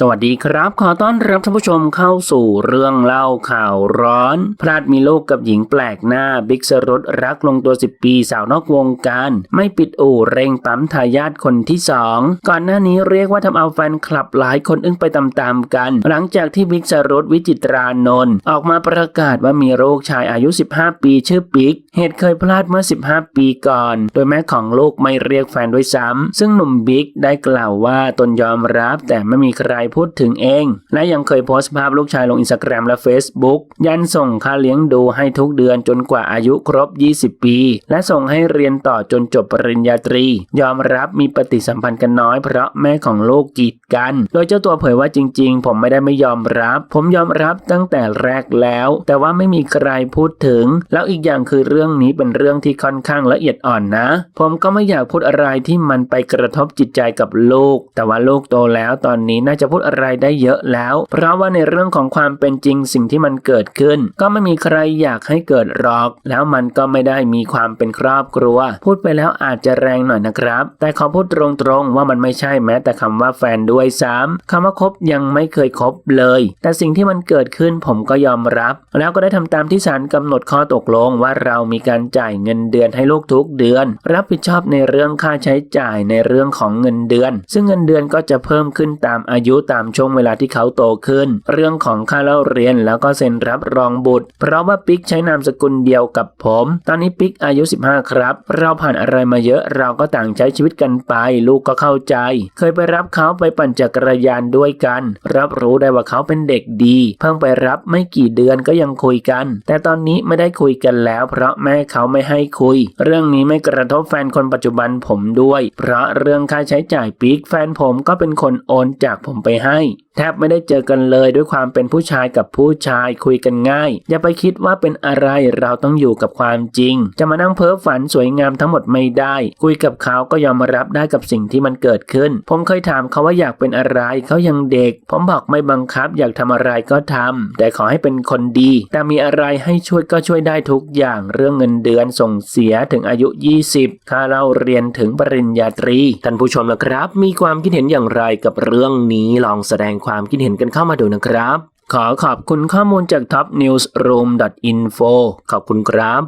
สวัสดีครับ ขอต้อนรับท่านผู้ชมเข้าสู่เรื่องเล่าข่าวร้อน พลาดมีลูกกับหญิงแปลกหน้า บิ๊กสรุตรักลงตัว 10 ปีสาวนอกวงการ ไม่ปิดอู่เร่งปั๊มทายาทคนที่ 2 ก่อนหน้านี้เรียกว่าทำเอาแฟนคลับหลายคนอึ้งไปตามๆกัน หลังจากที่บิ๊กสรุตวิจิตรานนท์ออกมาประกาศว่ามีลูกชายอายุ 15 ปีชื่อปิ๊กเหตุเคยพลาดเมื่อ 15 ปีก่อน โดยแม่ของลูกไม่เรียกแฟนด้วยซ้ำซึ่งหนุ่มบิ๊กได้กล่าวว่าตนยอมรับแต่ไม่มีใครพูดถึงเอง และยังเคยโพสต์ภาพลูกชายลงอินสตาแกรมและ Facebook ยันส่งค่าเลี้ยงดูให้ทุกเดือนจนกว่าอายุครบ 20 ปี และส่งให้เรียนต่อจนจบปริญญาตรี ยอมรับมีปฏิสัมพันธ์กันน้อยเพราะแม่ของลูกกีดกัน โดยเจ้าตัวเผยว่าจริง ๆ ผมไม่ได้ไม่ยอมรับ ผมยอมรับตั้งแต่แรกแล้ว แต่ว่าไม่มีใครพูดถึง แล้วอีกอย่างคือเรื่องนี้เป็นเรื่องที่ค่อนข้างละเอียดอ่อนนะ ผมก็ไม่อยากพูดอะไรที่มันไปกระทบจิตใจกับลูก แต่ว่าลูกโตแล้วตอนนี้น่าจะพูดอะไรได้เยอะแล้ว เพราะว่าในเรื่องของความเป็นจริงสิ่งที่มันเกิดขึ้น ก็ไม่มีใครอยากให้เกิดหรอก แล้วมันก็ไม่ได้มีความเป็นครอบครัว พูดไปแล้วอาจจะแรงหน่อยนะครับ แต่ขอพูดตรงๆว่ามันไม่ใช่แม้แต่คำว่าแฟนด้วยซ้ำคำว่าคบยังไม่เคยคบเลย แต่สิ่งที่มันเกิดขึ้นผมก็ยอมรับ แล้วก็ได้ทำตามที่ศาลกำหนดข้อตกลงว่าเรามีการจ่ายเงินเดือนให้ลูกทุกเดือน รับผิดชอบในเรื่องค่าใช้จ่ายในเรื่องของเงินเดือน ซึ่งเงินเดือนก็จะเพิ่มขึ้นตามอายุตามช่วงเวลาที่เขาโตขึ้น เรื่องของค่าเล่าเรียนแล้วก็เซ็นรับรองบุตร เพราะว่าปิ๊กใช้นามสกุลเดียวกับผม ตอนนี้ปิ๊กอายุ 15 ครับ เราผ่านอะไรมาเยอะเราก็ต่างใช้ชีวิตกันไป ลูกก็เข้าใจ เคยไปรับเขาไปปั่นจักรยานด้วยกัน รับรู้ได้ว่าเขาเป็นเด็กดี เพิ่งไปรับไม่กี่เดือนก็ยังคุยกัน แต่ตอนนี้ไม่ได้คุยกันแล้ว เพราะแม่เขาไม่ให้คุย เรื่องนี้ไม่กระทบแฟนคนปัจจุบันผมด้วย เพราะเรื่องค่าใช้จ่ายปิ๊กแฟนผมก็เป็นคนโอนจากผมไปให้ แทบไม่ได้เจอกันเลยด้วยความเป็นผู้ชายกับผู้ชายคุยกันง่าย อย่าไปคิดว่าเป็นอะไรเราต้องอยู่กับความจริง จะมานั่งเพ้อฝันสวยงามทั้งหมดไม่ได้ คุยกับเขาก็ยอมรับได้กับสิ่งที่มันเกิดขึ้น ผมเคยถามเขาว่าอยากเป็นอะไรเขายังเด็ก ผมบอกไม่บังคับอยากทำอะไรก็ทำแต่ขอให้เป็นคนดี แต่มีอะไรให้ช่วยก็ช่วยได้ทุกอย่างเรื่องเงินเดือนส่งเสียถึงอายุ 20 ค่าเล่าเรียนถึงปริญญาตรี ท่านผู้ชมนะครับ มีความคิดเห็นอย่างไรกับเรื่องนี้ลองแสดงความคิดเห็นกันเข้ามาดูนะครับ ขอขอบคุณข้อมูลจาก topnewsroom.info ขอบคุณครับ